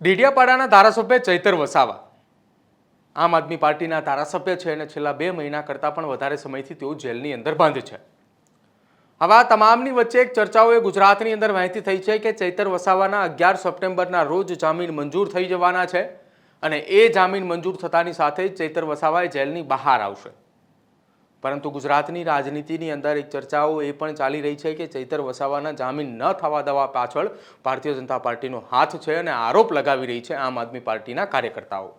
ડેડિયાપાડાના ધારાસભ્ય ચૈતર વસાવા. આમ આદમી પાર્ટીના ધારાસભ્ય છે અને છેલ્લા બે મહિના કરતાં પણ વધારે સમયથી તેઓ જેલની અંદર બંધ છે. હવે આ તમામની વચ્ચે એક ચર્ચાઓએ ગુજરાતની અંદર વહેતી થઈ છે કે ચૈતર વસાવાના અગિયાર સપ્ટેમ્બરના રોજ જામીન મંજૂર થઈ જવાના છે અને એ જામીન મંજૂર થતાની સાથે જ ચૈતર વસાવાએ જેલની બહાર આવશે. પરંતુ ગુજરાતની રાજનીતિની અંદર એક ચર્ચાઓ એ પણ ચાલી રહી છે કે ચૈતર વસાવાના જામીન ન થવા દેવા પાછળ ભારતીય જનતા પાર્ટીનો હાથ છે અને આરોપ લગાવી રહી છે આમ આદમી પાર્ટીના કાર્યકર્તાઓ.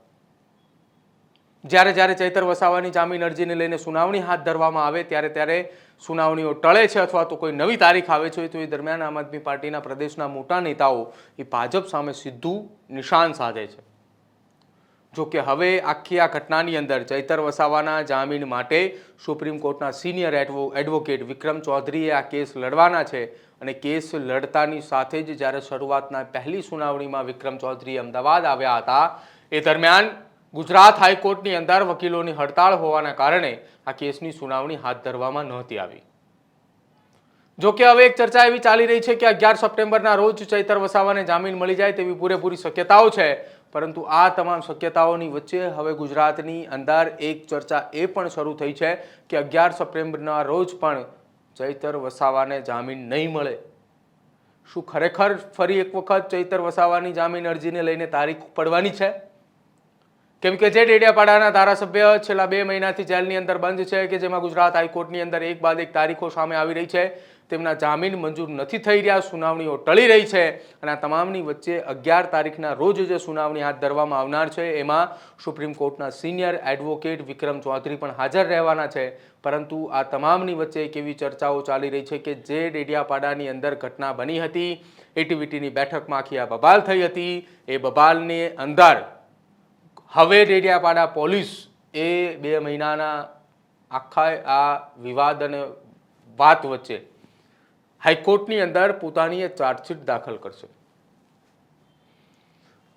જ્યારે જ્યારે ચૈતર વસાવાની જામીન અરજીને લઈને સુનાવણી હાથ ધરવામાં આવે, ત્યારે ત્યારે સુનાવણીઓ ટળે છે અથવા તો કોઈ નવી તારીખ આવે છે, તો એ દરમિયાન આમ આદમી પાર્ટીના પ્રદેશના મોટા નેતાઓ એ ભાજપ સામે સીધું નિશાન સાધે છે. જો કે હવે આખી આ ઘટનાની અંદર ચૈતર વસાવાના જામીન માટે સુપ્રીમ કોર્ટના સિનિયર એડવો, એડવોકેટ વિક્રમ ચૌધરીએ આ કેસ લડવાના છે અને કેસ લડતાની સાથે જ જ્યારે શરૂઆતના પહેલી સુનાવણીમાં વિક્રમ ચૌધરી અમદાવાદ આવ્યા હતા, એ દરમિયાન ગુજરાત હાઈકોર્ટની અંદર વકીલોની હડતાળ હોવાના કારણે આ કેસની સુનાવણી હાથ ધરવામાં નહોતી આવી. જો કે હવે એક ચર્ચા એવી ચાલી રહી છે કે અગિયાર સપ્ટેમ્બરના રોજ ચૈતર વસાવાને જામીન મળી જાય તેવી પૂરેપૂરી શક્યતાઓ છે. પરંતુ આ તમામ શક્યતાઓની વચ્ચે હવે ગુજરાતની અંદર એક ચર્ચા એ પણ શરૂ થઈ છે કે અગિયાર સપ્ટેમ્બરના રોજ પણ ચૈતર વસાવાને જામીન નહીં મળે. શું ખરેખર ફરી એક વખત ચૈતર વસાવાની જામીન અરજીને લઈને તારીખ પડવાની છે? કેમ કે જે ડેડિયાપાડાના ધારાસભ્ય છેલ્લા બે મહિનાથી જેલની અંદર બંધ છે કે જેમાં ગુજરાત હાઈકોર્ટની અંદર એક બાદ એક તારીખો સામે આવી રહી છે. તેમના જામીન મંજૂર નથી થઈ રહ્યા, સુનાવણીઓ ટળી રહી છે અને આ તમામની વચ્ચે અગિયાર તારીખના રોજ જે સુનાવણી હાથ ધરવામાં આવનાર છે, એમાં સુપ્રીમ કોર્ટના સિનિયર એડવોકેટ વિક્રમ ચૌધરી પણ હાજર રહેવાના છે. પરંતુ આ તમામની વચ્ચે એક એવી ચર્ચાઓ ચાલી રહી છે કે જે ડેડિયાપાડાની અંદર ઘટના બની હતી, એટીવીટીની બેઠકમાં આખી આ બબાલ થઈ હતી. એ બબાલની અંદર હવે ડેડિયાપાડા પોલીસ એ બે મહિનાના આખા આ વિવાદ અને વાત વચ્ચે હાઈકોર્ટની અંદર પોતાની એક ચાર્જશીટ દાખલ કરશે.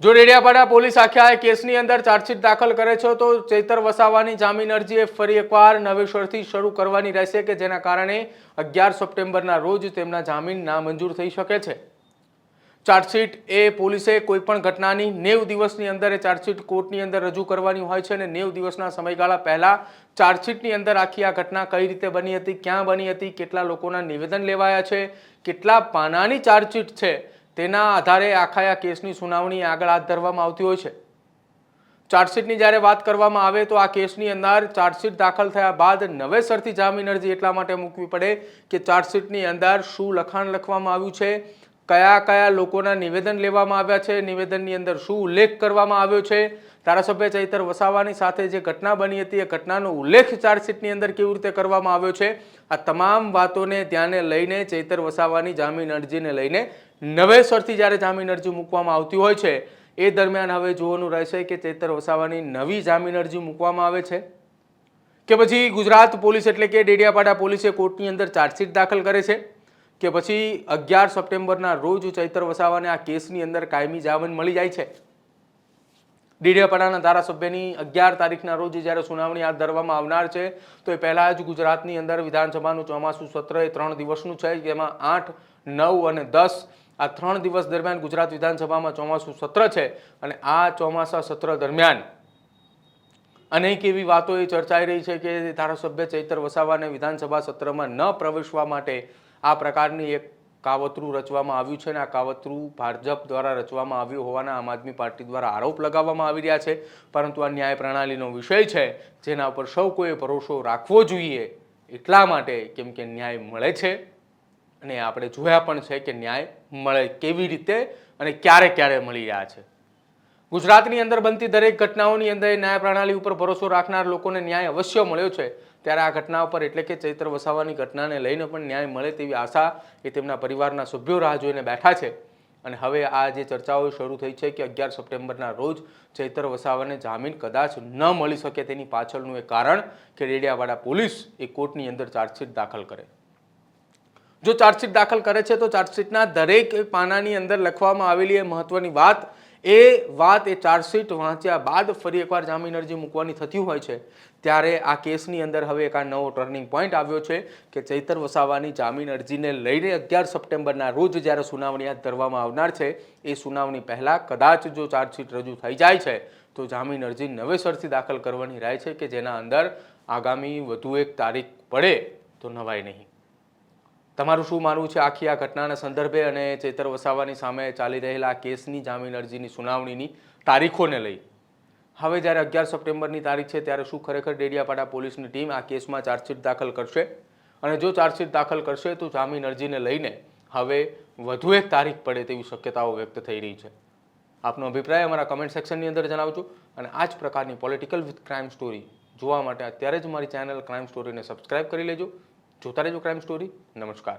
જો ડેડિયાપાડા પોલીસ આખા આ કેસની અંદર ચાર્જશીટ દાખલ કરે છે, તો ચેતર વસાવાની જામીન અરજી એ ફરી એકવાર નવેસરથી શરૂ કરવાની રહેશે કે જેના કારણે અગિયાર સપ્ટેમ્બરના રોજ તેમના જામીન નામંજૂર થઈ શકે છે. ચાર્જશીટ એ પોલીસે કોઈ પણ ઘટનાની નેવ દિવસની અંદર એ ચાર્જશીટ કોર્ટની અંદર રજૂ કરવાની હોય છે અને નેવ દિવસના સમયગાળા પહેલાં ચાર્જશીટની અંદર આખી આ ઘટના કઈ રીતે બની હતી, ક્યાં બની હતી, કેટલા લોકોના નિવેદન લેવાયા છે, કેટલા પાનાની ચાર્જશીટ છે, તેના આધારે આખા આ કેસની સુનાવણી આગળ હાથ ધરવામાં આવતી હોય છે. ચાર્જશીટની જ્યારે વાત કરવામાં આવે તો આ કેસની અંદર ચાર્જશીટ દાખલ થયા બાદ નવેસરથી જામીન અરજી એટલા માટે મૂકવી પડે કે ચાર્જશીટની અંદર શું લખાણ લખવામાં આવ્યું છે કયા કયા લોકોના નિવેદન લેવામાં આવ્યા છે, નિવેદનની અંદર શું ઉલ્લેખ કરવામાં આવ્યો છે? ધારાસભ્ય ચૈતર વસાવાની સાથે જે ઘટના બની હતી, એ ઘટનાનો ઉલ્લેખ ચાર્જશીટની અંદર કેવી રીતે કરવામાં આવ્યો છે? આ તમામ વાતોને ધ્યાને લઈને ચૈતર વસાવાની જામીન અરજીને લઈને નવેસરથી જ્યારે જામીન અરજી મૂકવામાં આવતી હોય છે, એ દરમિયાન હવે જોવાનું રહેશે કે ચૈતર વસાવાની નવી જામીન અરજી મૂકવામાં આવે છે? કે પછી ગુજરાત પોલીસ એટલે કે ડેડિયાપાડા પોલીસે કોર્ટની અંદર ચાર્જશીટ દાખલ કરે છે? કે પછી અગિયાર સપ્ટેમ્બરના રોજ ચૈતર વસાવાને આ કેસની અંદર કાયમી જામીન મળી જાય છે. ડીડેપાડાના ધારાસભ્યની અગિયાર તારીખના રોજ જ્યારે સુનાવણી હાથ ધરવામાં આવનાર છે, તો એ પહેલાં જ ગુજરાતની અંદર વિધાનસભાનું ચોમાસું સત્ર એ ત્રણ દિવસનું છે, જેમાં આઠ, નવ અને દસ આ ત્રણ દિવસ દરમિયાન ગુજરાત વિધાનસભામાં ચોમાસું સત્ર છે અને આ ચોમાસા સત્ર દરમિયાન અનેક એવી વાતો એ ચર્ચાઈ રહી છે કે ધારાસભ્ય ચૈતર વસાવાને વિધાનસભા સત્રમાં ન પ્રવેશવા માટે આ પ્રકારની એક કાવતરું રચવામાં આવ્યું છે અને આ કાવતરું ભાજપ દ્વારા રચવામાં આવ્યું હોવાના આમ આદમી પાર્ટી દ્વારા આરોપ લગાવવામાં આવી રહ્યા છે. પરંતુ આ ન્યાય પ્રણાલીનો વિષય છે, જેના ઉપર સૌ કોઈએ ભરોસો રાખવો જોઈએ એટલા માટે કેમ કે ન્યાય મળે છે અને આપણે જોયા પણ છે કે ન્યાય મળે કેવી રીતે અને ક્યારે ક્યારે મળી રહ્યા છે. ગુજરાતની અંદર બનતી દરેક ઘટનાઓની અંદર ન્યાય પ્રણાલી ઉપર ભરોસો રાખનાર લોકોને ન્યાય અવશ્ય મળ્યો છે. ત્યારે આ ઘટના ઉપર એટલે કે ચૈત્ર વસાવાની ઘટનાને લઈને પણ ન્યાય મળે તેવી આશા એ તેમના પરિવારના સભ્યો રાહ જોઈને બેઠા છે. અને હવે આ જે ચર્ચાઓ શરૂ થઈ છે કે અગિયાર સપ્ટેમ્બરના રોજ ચૈતર વસાવાને જામીન કદાચ ન મળી શકે તેની પાછળનું એક કારણ કે રેડિયાવાડા પોલીસ એ કોર્ટની અંદર ચાર્જશીટ દાખલ કરે. જો ચાર્જશીટ દાખલ કરે છે તો ચાર્જશીટના દરેક પાનાની અંદર લખવામાં આવેલી એ મહત્વની વાત એ વાત એ ચાર્જશીટ વાંચ્યા બાદ ફરી એકવાર જામીન અરજી મૂકવાની થતી હોય છે. ત્યારે આ કેસની અંદર હવે એક આ નવો ટર્નિંગ પોઈન્ટ આવ્યો છે કે ચૈતર વસાવાની જામીન અરજીને લઈને અગિયાર સપ્ટેમ્બરના રોજ જ્યારે સુનાવણી હાથ ધરવામાં આવનાર છે, એ સુનાવણી પહેલાં કદાચ જો ચાર્જશીટ રજૂ થઈ જાય છે, તો જામીન અરજી નવેસરથી દાખલ કરવાની રાય છે કે જેના અંદર આગામી વધુ એક તારીખ પડે તો નવાય નહીં. તમારું શું માનવું છે આખી આ ઘટનાના સંદર્ભે અને ચેતર વસાવાની સામે ચાલી રહેલા આ કેસની જામીન અરજીની સુનાવણીની તારીખોને લઈ? હવે જ્યારે અગિયાર સપ્ટેમ્બરની તારીખ છે ત્યારે શું ખરેખર ડેડિયાપાડા પોલીસની ટીમ આ કેસમાં ચાર્જશીટ દાખલ કરશે? અને જો ચાર્જશીટ દાખલ કરશે તો જામીન અરજીને લઈને હવે વધુ એક તારીખ પડે તેવી શક્યતાઓ વ્યક્ત થઈ રહી છે. આપનો અભિપ્રાય અમારા કમેન્ટ સેક્શનની અંદર જણાવજો. અને આ જ પ્રકારની પોલિટિકલ વિથ ક્રાઇમ સ્ટોરી જોવા માટે અત્યારે જ મારી ચેનલ ક્રાઇમ સ્ટોરીને સબસ્ક્રાઇબ કરી લેજો. જોતા રહેજો ક્રાઇમ સ્ટોરી નમસ્કાર